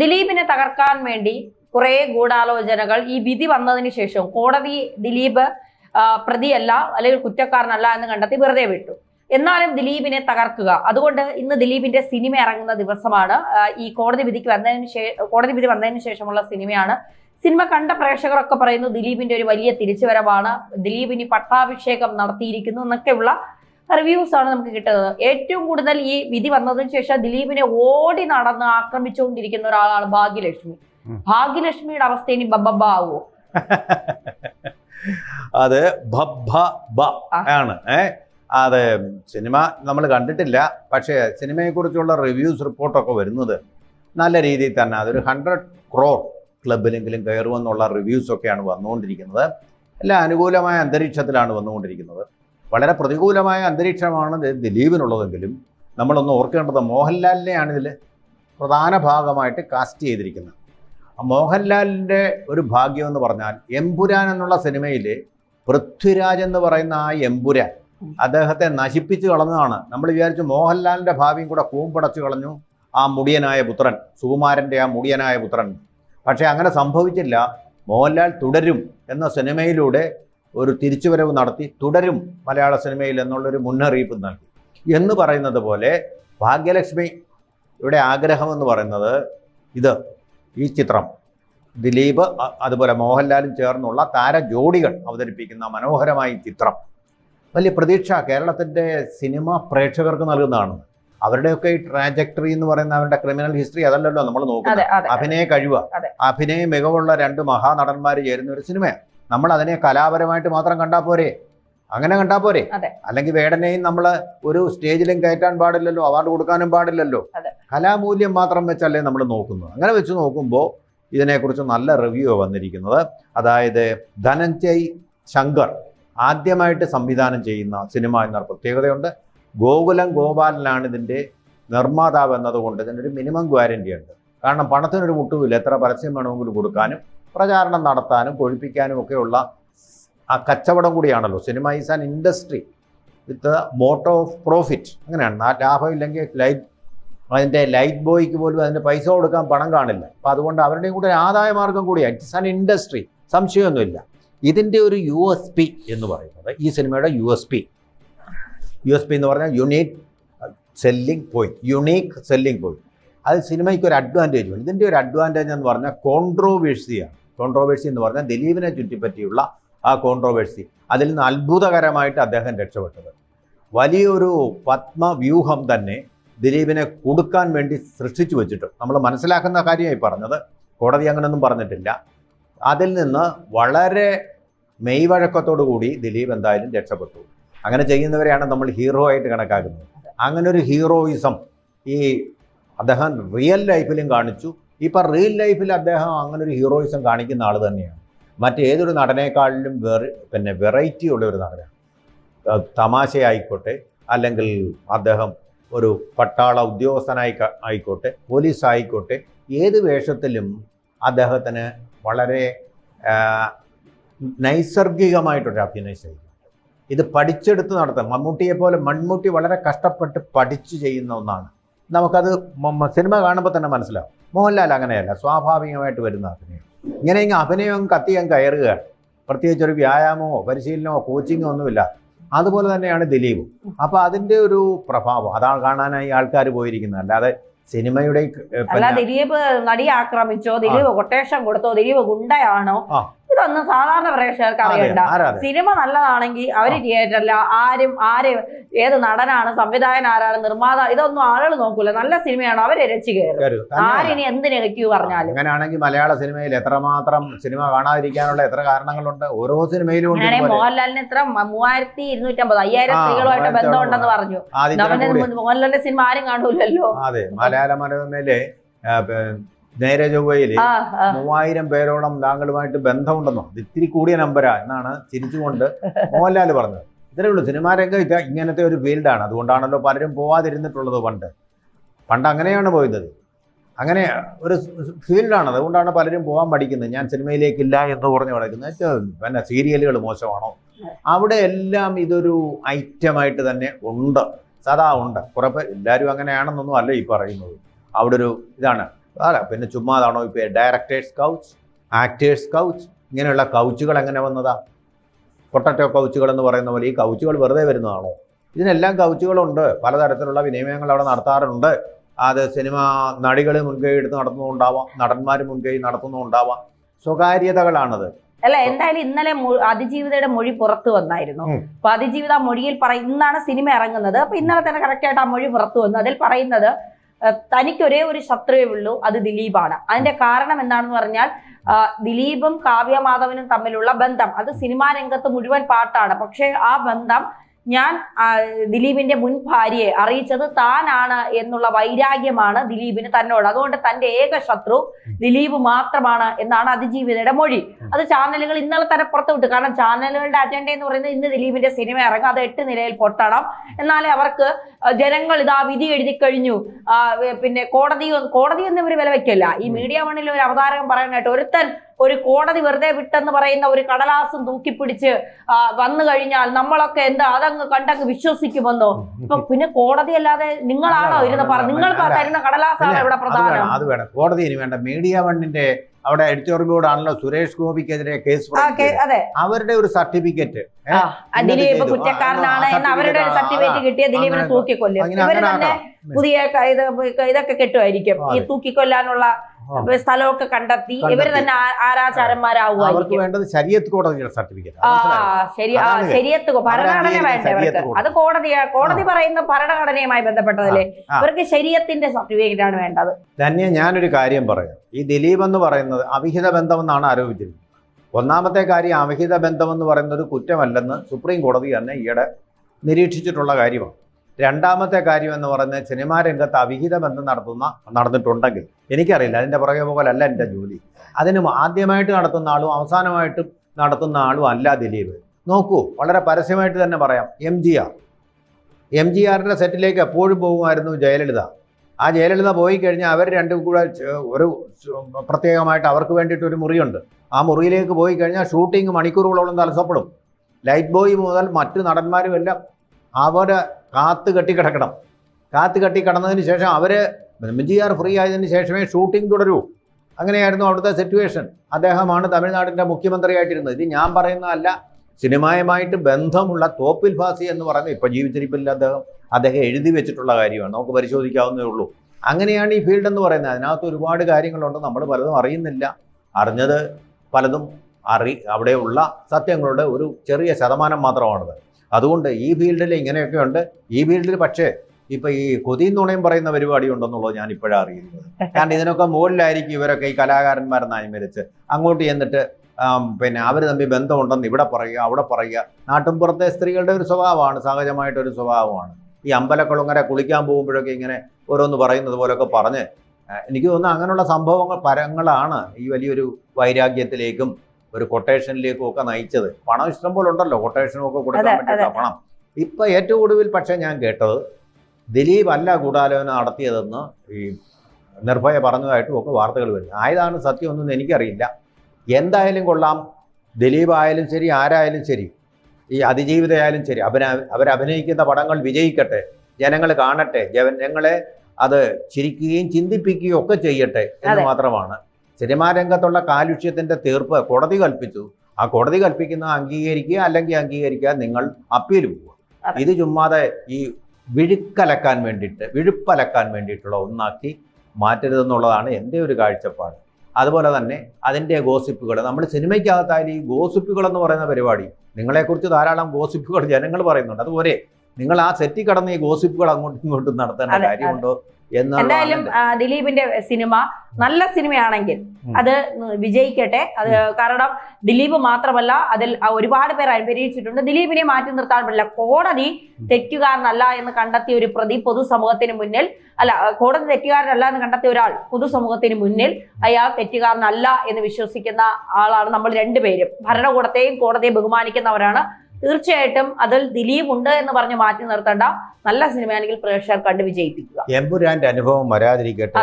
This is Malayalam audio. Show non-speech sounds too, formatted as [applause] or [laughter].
ദിലീപിനെ തകർക്കാൻ വേണ്ടി കുറെ ഗൂഢാലോചനകൾ ഈ വിധി വന്നതിന് ശേഷം കോടതി ദിലീപ് പ്രതിയല്ല അല്ലെങ്കിൽ കുറ്റക്കാരനല്ല എന്ന് കണ്ടെത്തി വെറുതെ വിട്ടു. എന്നാലും ദിലീപിനെ തകർക്കുക. അതുകൊണ്ട് ഇന്ന് ദിലീപിന്റെ സിനിമ ഇറങ്ങുന്ന ദിവസമാണ് ഈ കോടതി വിധിക്ക് വന്നതിന് ശേഷം കോടതി വിധി വന്നതിന് ശേഷമുള്ള സിനിമയാണ്. സിനിമ കണ്ട പ്രേക്ഷകരൊക്കെ പറയുന്നു ദിലീപിന്റെ ഒരു വലിയ തിരിച്ചുവരവാണ്. ദിലീപിന് പട്ടാഭിഷേകം നടത്തിയിരിക്കുന്നു എന്നൊക്കെയുള്ള റിവ്യൂസ് ആണ് നമുക്ക് കിട്ടുന്നത്. ഏറ്റവും കൂടുതൽ ഈ വിധി വന്നതിന് ശേഷം ദിലീപിനെ ഓടി നടന്ന് ആക്രമിച്ചുകൊണ്ടിരിക്കുന്ന ഒരാളാണ് ഭാഗ്യലക്ഷ്മി. ഭാഗ്യലക്ഷ്മിയുടെ അവസ്ഥ ഇനി ബബ്ബ ആവോ? [laughs] അത് ബ ആണ്. അതെ അത് സിനിമ നമ്മൾ കണ്ടിട്ടില്ല. പക്ഷേ സിനിമയെക്കുറിച്ചുള്ള റിവ്യൂസ് റിപ്പോർട്ടൊക്കെ വരുന്നത് നല്ല രീതിയിൽ തന്നെ. അതൊരു ഹൺഡ്രഡ് ക്രോർ ക്ലബിലെങ്കിലും കയറുമെന്നുള്ള റിവ്യൂസൊക്കെയാണ് വന്നുകൊണ്ടിരിക്കുന്നത്. എല്ലാം അനുകൂലമായ അന്തരീക്ഷത്തിലാണ് വന്നുകൊണ്ടിരിക്കുന്നത്. വളരെ പ്രതികൂലമായ അന്തരീക്ഷമാണ് ദിലീപിനുള്ളതെങ്കിലും നമ്മളൊന്ന് ഓർക്കേണ്ടത് മോഹൻലാലിനെയാണ് ഇതിൽ പ്രധാന ഭാഗമായിട്ട് കാസ്റ്റ് ചെയ്തിരിക്കുന്നത്. ആ മോഹൻലാലിന്റെ ഒരു ഭാഗ്യം എന്ന് പറഞ്ഞാൽ എമ്പുരാൻ എന്നുള്ള സിനിമയിൽ പൃഥ്വിരാജ് എന്ന് പറയുന്ന ആ എമ്പുരാൻ അദ്ദേഹത്തെ നശിപ്പിച്ചു കളഞ്ഞതാണ്. നമ്മൾ വിചാരിച്ചു മോഹൻലാലിന്റെ ഭാവിയും കൂടെ കൂമ്പടച്ചു കളഞ്ഞു ആ മുടിയനായ പുത്രൻ സുകുമാരന്റെ ആ മുടിയനായ പുത്രൻ. പക്ഷേ അങ്ങനെ സംഭവിച്ചില്ല. മോഹൻലാൽ തുടരും എന്ന സിനിമയിലൂടെ ഒരു തിരിച്ചുവരവ് നടത്തി തുടരും മലയാള സിനിമയിൽ എന്നുള്ളൊരു മുന്നറിയിപ്പ് നൽകി. എന്ന് പറയുന്നത് പോലെ ഭാഗ്യലക്ഷ്മി ഇവിടെ ആഗ്രഹം എന്ന് പറയുന്നത് ഇത് ഈ ചിത്രം. ദിലീപ് അതുപോലെ മോഹൻലാലും ചേർന്നുള്ള താര ജോഡികൾ അവതരിപ്പിക്കുന്ന മനോഹരമായ ചിത്രം. വലിയ പ്രതീക്ഷ കേരളത്തിന്റെ സിനിമ പ്രേക്ഷകർക്ക് നൽകുന്നതാണ്. അവരുടെയൊക്കെ ഈ ട്രാജക്ടറി എന്ന് പറയുന്ന അവരുടെ ക്രിമിനൽ ഹിസ്റ്ററി അതല്ലല്ലോ നമ്മൾ നോക്കുന്നത്. അഭിനയ കഴിവ്. അഭിനയ മികവുള്ള രണ്ട് മഹാനടന്മാർ ചേരുന്ന ഒരു സിനിമയാണ്. നമ്മൾ അതിനെ കലാപരമായിട്ട് മാത്രം കണ്ടാൽ പോരെ? അങ്ങനെ കണ്ടാൽ പോരെ. അല്ലെങ്കിൽ വേടനെയും നമ്മൾ ഒരു സ്റ്റേജിലും കയറ്റാൻ പാടില്ലല്ലോ അവാർഡ് കൊടുക്കാനും പാടില്ലല്ലോ. കലാമൂല്യം മാത്രം വെച്ചല്ലേ നമ്മൾ നോക്കുന്നത് അങ്ങനെ വെച്ച് നോക്കുമ്പോൾ ഇതിനെക്കുറിച്ച് നല്ല റിവ്യൂ വന്നിരിക്കുന്നത് അതായത് ധനഞ്ജയ് ശങ്കർ ആദ്യമായിട്ട് സംവിധാനം ചെയ്യുന്ന സിനിമ എന്ന പ്രത്യേകതയുണ്ട്. ഗോകുലം ഗോപാലനാണ് ഇതിന്റെ നിർമ്മാതാവ് എന്നതുകൊണ്ട് ഇതിനൊരു മിനിമം ഗ്യാരണ്ടി ഉണ്ട്. കാരണം പണത്തിനൊരു മുട്ടുമില്ല എത്ര പരസ്യം വേണമെങ്കിലും കൊടുക്കാനും പ്രചാരണം നടത്താനും കൊഴിപ്പിക്കാനും ഒക്കെയുള്ള ആ കച്ചവടം കൂടിയാണല്ലോ. Cinema is an industry with motto of profit അങ്ങനെയാണ്. ആ ലാഭം ഇല്ലെങ്കിൽ ലൈറ്റ് അതിന്റെ ലൈറ്റ് ബോയ്ക്ക് പോലും അതിന്റെ പൈസ കൊടുക്കാൻ പണം കാണില്ല. അപ്പോൾ അതുകൊണ്ട് അവരുടെയും കൂടെ ആദായ മാർഗം കൂടിയാണ്. ഇറ്റ്സ് ആൻ ഇൻഡസ്ട്രി സംശയമൊന്നുമില്ല. ഇതിന്റെ ഒരു യു എസ് പി എന്ന് പറയുന്നത് ഈ സിനിമയുടെ U S P U S P എന്ന് പറഞ്ഞാൽ unique selling point unique selling point അത് സിനിമയ്ക്ക് ഒരു അഡ്വാന്റേജ് ഉണ്ട്. ഇതിന്റെ ഒരു അഡ്വാന്റേജ് എന്ന് പറഞ്ഞാൽ കോൺട്രോവേഴ്സിയാണ് കോൺട്രോവേഴ്സി എന്ന് പറഞ്ഞാൽ ദിലീപിനെ ചുറ്റിപ്പറ്റിയുള്ള ആ കോൺട്രോവേഴ്സി അതിൽ നിന്ന് അത്ഭുതകരമായിട്ട് അദ്ദേഹം രക്ഷപ്പെട്ടത്. വലിയൊരു പത്മവ്യൂഹം തന്നെ ദിലീപിനെ കൊടുക്കാൻ വേണ്ടി സൃഷ്ടിച്ചു വെച്ചിട്ടുണ്ട് നമ്മൾ മനസ്സിലാക്കുന്ന കാര്യമായി പറഞ്ഞത് കോടതി അങ്ങനെയൊന്നും പറഞ്ഞിട്ടില്ല. അതിൽ നിന്ന് വളരെ മെയ്വഴക്കത്തോടു കൂടി ദിലീപ് എന്തായാലും രക്ഷപ്പെട്ടു. അങ്ങനെ ചെയ്യുന്നവരെയാണ് നമ്മൾ ഹീറോ ആയിട്ട് കണക്കാക്കുന്നത്. അങ്ങനെ ഒരു ഹീറോയിസം ഈ അദ്ദേഹം റിയൽ ലൈഫിലും കാണിച്ചു. ഇപ്പം റിയൽ ലൈഫിൽ അദ്ദേഹം അങ്ങനെ ഒരു ഹീറോയിസം കാണിക്കുന്ന ആൾ തന്നെയാണ്. മറ്റേതൊരു നടനേക്കാളിലും വെറി പിന്നെ വെറൈറ്റി ഉള്ള ഒരു നടനാണ്. തമാശയായിക്കോട്ടെ അല്ലെങ്കിൽ അദ്ദേഹം ഒരു പട്ടാള ഉദ്യോഗസ്ഥനായി ആയിക്കോട്ടെ പോലീസ് ആയിക്കോട്ടെ ഏത് വേഷത്തിലും അദ്ദേഹത്തിന് വളരെ നൈസർഗികമായിട്ടൊരു അഭിനയ ശൈലി ഇത് പഠിച്ചെടുത്ത് നടത്താം. മമ്മൂട്ടിയെ പോലെ മൺമൂട്ടി വളരെ കഷ്ടപ്പെട്ട് പഠിച്ചു ചെയ്യുന്ന ഒന്നാണ്. നമുക്കത് സിനിമ കാണുമ്പോൾ തന്നെ മനസ്സിലാവും. മോഹൻലാൽ അങ്ങനെയല്ല സ്വാഭാവികമായിട്ട് വരുന്ന അഭിനയം. ഇങ്ങനെ ഇങ്ങനെ അഭിനയം കത്തിയാൻ കയറുകയാണ്. പ്രത്യേകിച്ച് ഒരു വ്യായാമമോ പരിശീലനമോ കോച്ചിങ്ങോ ഒന്നുമില്ല അതുപോലെ തന്നെയാണ് ദിലീപും. അപ്പോൾ അതിന്റെ ഒരു പ്രഭാവം അതാണ് കാണാനായി ആൾക്കാർ പോയിരിക്കുന്നത്. അല്ലാതെ സിനിമയുടെ അല്ല ദിലീപ് നടിയെ ആക്രമിച്ചോ ദിലീപ് കൊട്ടേഷൻ കൊടുത്തോ ദിലീപ് ഗുണ്ടയാണോ. ഇതൊന്നും സാധാരണ പ്രേക്ഷകർക്ക് അറിയണ്ട. സിനിമ നല്ലതാണെങ്കിൽ അവർ തിയേറ്ററില്ല ആരും ആര് ഏത് നടനാണ് സംവിധായകൻ ആരാണ് നിർമ്മാതാ ഇതൊന്നും ആളുകൾ നോക്കൂല. നല്ല സിനിമയാണ്? അവരെ രച്ചു കയറും. ആരിനി എന്ത് നെഗറ്റീവ് പറഞ്ഞാലും. അങ്ങനെയാണെങ്കിൽ മലയാള സിനിമയിൽ എത്രമാത്രം സിനിമ കാണാതിരിക്കാനുള്ള എത്ര കാരണങ്ങളുണ്ട്? ഓരോ സിനിമയിലും മോഹൻലാലിന് എത്ര മൂവായിരത്തി ഇരുന്നൂറ്റമ്പത് അയ്യായിരം സ്ത്രീകളുമായിട്ട് ബന്ധമുണ്ടെന്ന് പറഞ്ഞു. മോഹൻലാലിന്റെ സിനിമ ആരും കാണൂലല്ലോ. അതെ മലയാള മനോരമയിലെ നേരെ ചൊവ്വയിൽ. മൂവായിരം പേരോളം താങ്കളുമായിട്ട് ബന്ധമുണ്ടെന്നോ? ഇത് ഇത്തിരി കൂടിയ നമ്പരാ എന്നാണ് ചിരിച്ചുകൊണ്ട് മോഹൻലാൽ പറഞ്ഞത്. ഇത്രയേ ഉള്ളൂ. സിനിമാ രംഗം ഇത് ഇങ്ങനത്തെ ഒരു ഫീൽഡാണ് അതുകൊണ്ടാണല്ലോ പലരും പോവാതിരുന്നിട്ടുള്ളത് പണ്ട്. പണ്ട് അങ്ങനെയാണ് പോയത്. അങ്ങനെ ഒരു ഫീൽഡാണ് അതുകൊണ്ടാണ് പലരും പോകാൻ പഠിക്കുന്നത് ഞാൻ സിനിമയിലേക്കില്ല എന്ന് പറഞ്ഞു ഏറ്റവും പിന്നെ സീരിയലുകൾ മോശമാണോ? അവിടെ എല്ലാം ഇതൊരു ഐറ്റമായിട്ട് തന്നെ ഉണ്ട്. സദാ ഉണ്ട്. കുറെ എല്ലാവരും അങ്ങനെയാണെന്നൊന്നും അല്ല ഈ പറയുന്നത്. അവിടെ ഒരു ഇതാണ്. അല്ല പിന്നെ ചുമ്മാതാണോ ഇപ്പൊ ഡയറക്ടേഴ്സ് കൗച്ച് ആക്ടേഴ്സ് കൗച്ച് ഇങ്ങനെയുള്ള കൗച്ചുകൾ എങ്ങനെ വന്നതാ? പൊട്ടറ്റോ കൗച്ചുകൾ എന്ന് പറയുന്ന പോലെ ഈ കൗച്ചുകൾ വെറുതെ വരുന്നതാണോ? ഇതിനെല്ലാം കൗച്ചുകളുണ്ട് പലതരത്തിലുള്ള വിനിമയങ്ങൾ അവിടെ നടത്താറുണ്ട്. അത് സിനിമ നടികൾ മുൻകൈ എടുത്ത് നടത്തുന്നുണ്ടാവാം നടന്മാർ മുൻകൈ നടത്തുന്നുണ്ടാവാം സ്വകാര്യതകളാണത്. അല്ല എന്തായാലും ഇന്നലെ അതിജീവിതയുടെ മൊഴി പുറത്തു വന്നായിരുന്നു. അപ്പൊ അതിജീവിത മൊഴിയിൽ പറയും ഇന്നാണ് സിനിമ ഇറങ്ങുന്നത്. അപ്പൊ ഇന്നലെ തന്നെ കറക്റ്റ് ആയിട്ട് ആ മൊഴി പുറത്തു വന്നു. അതിൽ പറയുന്നത് തനിക്ക് ഒരേ ഒരു ശത്രുവേ ഉള്ളൂ അത് ദിലീപാണ്. അതിന്റെ കാരണം എന്താണെന്ന് പറഞ്ഞാൽ ദിലീപും കാവ്യ മാധവനും തമ്മിലുള്ള ബന്ധം അത് സിനിമാ രംഗത്ത് മുഴുവൻ പാട്ടാണ്. പക്ഷേ ആ ബന്ധം ഞാൻ ദിലീപിന്റെ മുൻ ഭാര്യയെ അറിയിച്ചത് താനാണ് എന്നുള്ള വൈരാഗ്യമാണ് ദിലീപിന് തന്നോട്. അതുകൊണ്ട് തന്റെ ഏക ശത്രു ദിലീപ് മാത്രമാണ് എന്നാണ് അതിജീവിതയുടെ മൊഴി. അത് ചാനലുകൾ ഇന്നലെ തന്നെ പുറത്തു വിട്ടു. കാരണം ചാനലുകളുടെ അജണ്ട എന്ന് പറയുന്നത് ഇന്ന് ദിലീപിന്റെ സിനിമ ഇറങ്ങും. അത് എട്ട് നിലയിൽ പൊട്ടണം. എന്നാലേ അവർക്ക് ജനങ്ങൾ ഇതാ വിധി എഴുതി കഴിഞ്ഞു. പിന്നെ കോടതി കോടതി ഒന്നും ഇവർ വില വെക്കില്ല. ഈ മീഡിയ മണ്ണിൽ ഒരു അവതാരകം പറയാനായിട്ട് ഒരുത്തൻ ഒരു കോടതി വെറുതെ വിട്ടെന്ന് പറയുന്ന ഒരു കടലാസും തൂക്കിപ്പിടിച്ച് പിടിച്ച് വന്നു കഴിഞ്ഞാൽ നമ്മളൊക്കെ എന്താ അതങ്ങ് കണ്ടങ്ങ് വിശ്വസിക്കുമെന്നോ? ഇപ്പൊ പിന്നെ കോടതി അല്ലാതെ നിങ്ങളാണോ ഇരുന്ന് ആ തരുന്ന കടലാസാണ് ഇവിടെ പ്രധാനം? അത് വേണം. കോടതി വേണ്ട. മീഡിയ വണ്ണിന്റെ അവിടെ എഡിറ്റോറിയൽ ബോർഡാണല്ലോ സുരേഷ് ഗോപിക്കെതിരെ കേസ് അവരുടെ ഒരു സർട്ടിഫിക്കറ്റ് ദിലീപ് കുറ്റക്കാരനാണ് എന്ന് അവരുടെ ഒരു സർട്ടിഫിക്കറ്റ് ആ, കിട്ടിയ ദിലീപിനെ അങ്ങനെ തൂക്കിക്കൊല്ലും. ഇവർ തന്നെ പുതിയ ഇതൊക്കെ കെട്ടുമായിരിക്കും. ഈ. തൂക്കിക്കൊല്ലാനുള്ള. സ്ഥലമൊക്കെ കണ്ടെത്തി. ഇവർ തന്നെ ആ- വേണ്ടത് ശരിയത്ത് കോടതിയുടെ സർട്ടിഫിക്കറ്റ്. ശരിയത്ത് ഭരണഘടന വേണ്ടേ. അത് കോടതി കോടതി പറയുന്ന ഭരണഘടനയുമായി ബന്ധപ്പെട്ടതല്ലേ ഇവർക്ക് ശരിയത്തിന്റെ സർട്ടിഫിക്കറ്റ് ആണ് വേണ്ടത്. തന്നെ ഞാനൊരു കാര്യം പറയാം. ഈ ദിലീപ് എന്ന് പറയുന്നത് അവിഹിത ബന്ധമെന്നാണ് ആരോപിച്ചിരുന്നത് ഒന്നാമത്തെ കാര്യം അവിഹിത ബന്ധമെന്ന് പറയുന്നത് കുറ്റമല്ലെന്ന് സുപ്രീം കോടതി തന്നെ ഈയിടെ നിരീക്ഷിച്ചിട്ടുള്ള കാര്യമാണ്. രണ്ടാമത്തെ കാര്യം എന്ന് പറയുന്നത് സിനിമാ രംഗത്ത് അവിഹിത ബന്ധം നടത്തുന്ന നടന്നിട്ടുണ്ടെങ്കിൽ എനിക്കറിയില്ല അതിന്റെ പുറകെ പോകലല്ല എന്റെ ജോലി. അതിന് ആദ്യമായിട്ട് നടത്തുന്ന ആളും അവസാനമായിട്ട് നടത്തുന്ന ആളും അല്ല ദിലീപ്. നോക്കൂ വളരെ പരസ്യമായിട്ട് തന്നെ പറയാം M G R. M G ആറിന്റെ സെറ്റിലേക്ക് എപ്പോഴും പോകുമായിരുന്നു ജയലളിത. ആ ജയലളിത പോയി കഴിഞ്ഞാൽ അവർ രണ്ടും കൂടെ ഒരു പ്രത്യേകമായിട്ട് അവർക്ക് വേണ്ടിയിട്ട് ഒരു മുറിയുണ്ട്. ആ മുറിയിലേക്ക് പോയി കഴിഞ്ഞാൽ ഷൂട്ടിംഗ് മണിക്കൂറുകളോളം തടസ്സപ്പെടും. ലൈറ്റ് ബോയ് മുതൽ മറ്റ് നടന്മാരുമെല്ലാം അവരെ കാത്ത് കെട്ടിക്കിടക്കണം കാത്ത് കെട്ടി കിടന്നതിന് ശേഷം അവർ എം ജി ആർ ഫ്രീ ആയതിന് ശേഷമേ ഷൂട്ടിംഗ് തുടരൂ. അങ്ങനെയായിരുന്നു അവിടുത്തെ സിറ്റുവേഷൻ അദ്ദേഹമാണ് തമിഴ്നാടിന്റെ മുഖ്യമന്ത്രിയായിട്ടിരുന്നത്. ഇത് ഞാൻ പറയുന്നതല്ല സിനിമയുമായിട്ട് ബന്ധമുള്ള തോപ്പിൽ ഭാസി എന്ന് പറയുന്നത് ഇപ്പോൾ ജീവിച്ചിരിപ്പില്ല അദ്ദേഹം. അദ്ദേഹം എഴുതി വെച്ചിട്ടുള്ള കാര്യമാണ്. നമുക്ക് പരിശോധിക്കാവുന്നേ ഉള്ളൂ. അങ്ങനെയാണ് ഈ ഫീൽഡ് എന്ന് പറയുന്നത്. അതിനകത്ത് ഒരുപാട് കാര്യങ്ങളുണ്ട്. നമ്മൾ പലതും അറിയുന്നില്ല. അറിഞ്ഞത് പലതും അറി അവിടെയുള്ള സത്യങ്ങളുടെ ഒരു ചെറിയ ശതമാനം മാത്രമാണത്. അതുകൊണ്ട് ഈ ഫീൽഡിൽ ഇങ്ങനെയൊക്കെ ഉണ്ട്. ഈ ഫീൽഡിൽ പക്ഷേ ഇപ്പൊ ഈ കൊതിയും നുണയും പറയുന്ന പരിപാടി ഉണ്ടെന്നുള്ളത് ഞാൻ ഇപ്പോഴാണ് അറിയുന്നത്. കാരണം ഇതിനൊക്കെ മുകളിലായിരിക്കും ഇവരൊക്കെ ഈ കലാകാരന്മാരെന്നായി മരിച്ച് അങ്ങോട്ട് ചെന്നിട്ട് പിന്നെ അവർ തമ്മിൽ ബന്ധമുണ്ടെന്ന് ഇവിടെ പറയുക അവിടെ പറയുക. നാട്ടിൻപുറത്തെ സ്ത്രീകളുടെ ഒരു സ്വഭാവമാണ് സഹജമായിട്ടൊരു സ്വഭാവമാണ്. ഈ അമ്പലക്കുളങ്ങര കുളിക്കാൻ പോകുമ്പോഴൊക്കെ ഇങ്ങനെ ഓരോന്ന് പറയുന്നത് പോലൊക്കെ പറഞ്ഞ് എനിക്ക് തോന്നുന്നു അങ്ങനെയുള്ള സംഭവങ്ങൾ പരങ്ങളാണ് ഈ വലിയൊരു വൈരാഗ്യത്തിലേക്കും ഒരു കൊട്ടേഷനിലേക്കും ഒക്കെ നയിച്ചത്. പണം ഇഷ്ടം പോലെ ഉണ്ടല്ലോ. കൊട്ടേഷനും ഒക്കെ കൊടുക്കാൻ പറ്റില്ല പണം. ഇപ്പൊ ഏറ്റവും ഒടുവിൽ പക്ഷേ ഞാൻ കേട്ടത് ദിലീപ് അല്ല ഗൂഢാലോചന നടത്തിയതെന്ന് ഈ നിർഭയ പറഞ്ഞതായിട്ടും ഒക്കെ വാർത്തകൾ വരുന്നു. ആയതാണ് സത്യമൊന്നും എനിക്കറിയില്ല. എന്തായാലും കൊള്ളാം. ദിലീപ് ആയാലും ശരി ആരായാലും ശരി ഈ അതിജീവിതയായാലും ശരി അവന അവരഭിനയിക്കുന്ന പടങ്ങൾ വിജയിക്കട്ടെ ജനങ്ങൾ കാണട്ടെ ജനങ്ങളെ അത് ചിരിക്കുകയും ചിന്തിപ്പിക്കുകയും ഒക്കെ ചെയ്യട്ടെ എന്ന് മാത്രമാണ്. സിനിമാ രംഗത്തുള്ള കാലുഷ്യത്തിന്റെ തീർപ്പ് കോടതി കൽപ്പിച്ചു. ആ കോടതി കൽപ്പിക്കുന്ന അംഗീകരിക്കുക അല്ലെങ്കിൽ അംഗീകരിക്കുക നിങ്ങൾ അപ്പീൽ പോവുക. ഇത് ചുമ്മാതെ ഈ വിഴുക്കലക്കാൻ വേണ്ടിയിട്ട് വിഴുപ്പലക്കാൻ വേണ്ടിയിട്ടുള്ള ഒന്നാക്കി മാറ്റരുതെന്നുള്ളതാണ് എന്റെ ഒരു കാഴ്ചപ്പാട്. അതുപോലെ തന്നെ അതിന്റെ ഗോസിപ്പുകൾ. നമ്മൾ സിനിമയ്ക്കകത്തായാലും ഈ ഗോസിപ്പുകൾ എന്ന് പറയുന്ന പരിപാടി നിങ്ങളെക്കുറിച്ച് ധാരാളം ഗോസിപ്പുകൾ ജനങ്ങൾ പറയുന്നുണ്ട്. അതുപോലെ നിങ്ങൾ ആ സെറ്റിൽ കടന്ന് ഈ ഗോസിപ്പുകൾ അങ്ങോട്ടും ഇങ്ങോട്ടും നടത്തേണ്ട കാര്യമുണ്ടോ? എന്തായാലും ദിലീപിന്റെ സിനിമ നല്ല സിനിമയാണെങ്കിൽ അത് വിജയിക്കട്ടെ. അത് കാരണം ദിലീപ് മാത്രമല്ല അതിൽ ഒരുപാട് പേർ അനുഭവിച്ചിട്ടുണ്ട് ദിലീപിനെ മാറ്റി നിർത്താൻ പറ്റില്ല. കോടതി തെറ്റുകാരനല്ല എന്ന് കണ്ടെത്തിയ ഒരു പ്രതി പൊതുസമൂഹത്തിന് മുന്നിൽ അല്ല കോടതി തെറ്റുകാരനല്ല എന്ന് കണ്ടെത്തിയ ഒരാൾ പൊതുസമൂഹത്തിന് മുന്നിൽ അയാൾ തെറ്റുകാരനല്ല എന്ന് വിശ്വസിക്കുന്ന ആളാണ് നമ്മൾ രണ്ടുപേരും. ഭരണകൂടത്തെയും കോടതിയെ ബഹുമാനിക്കുന്നവരാണ് തീർച്ചയായിട്ടും അതിൽ ദിലീപ് ഉണ്ട് എന്ന് പറഞ്ഞ് മാറ്റി നിർത്തേണ്ട നല്ല സിനിമയാണെങ്കിൽ പ്രേക്ഷകർ കണ്ട് വിജയിപ്പിക്കുക. എമ്പുരാന്റെ അനുഭവം വരാതിരിക്കട്ടെ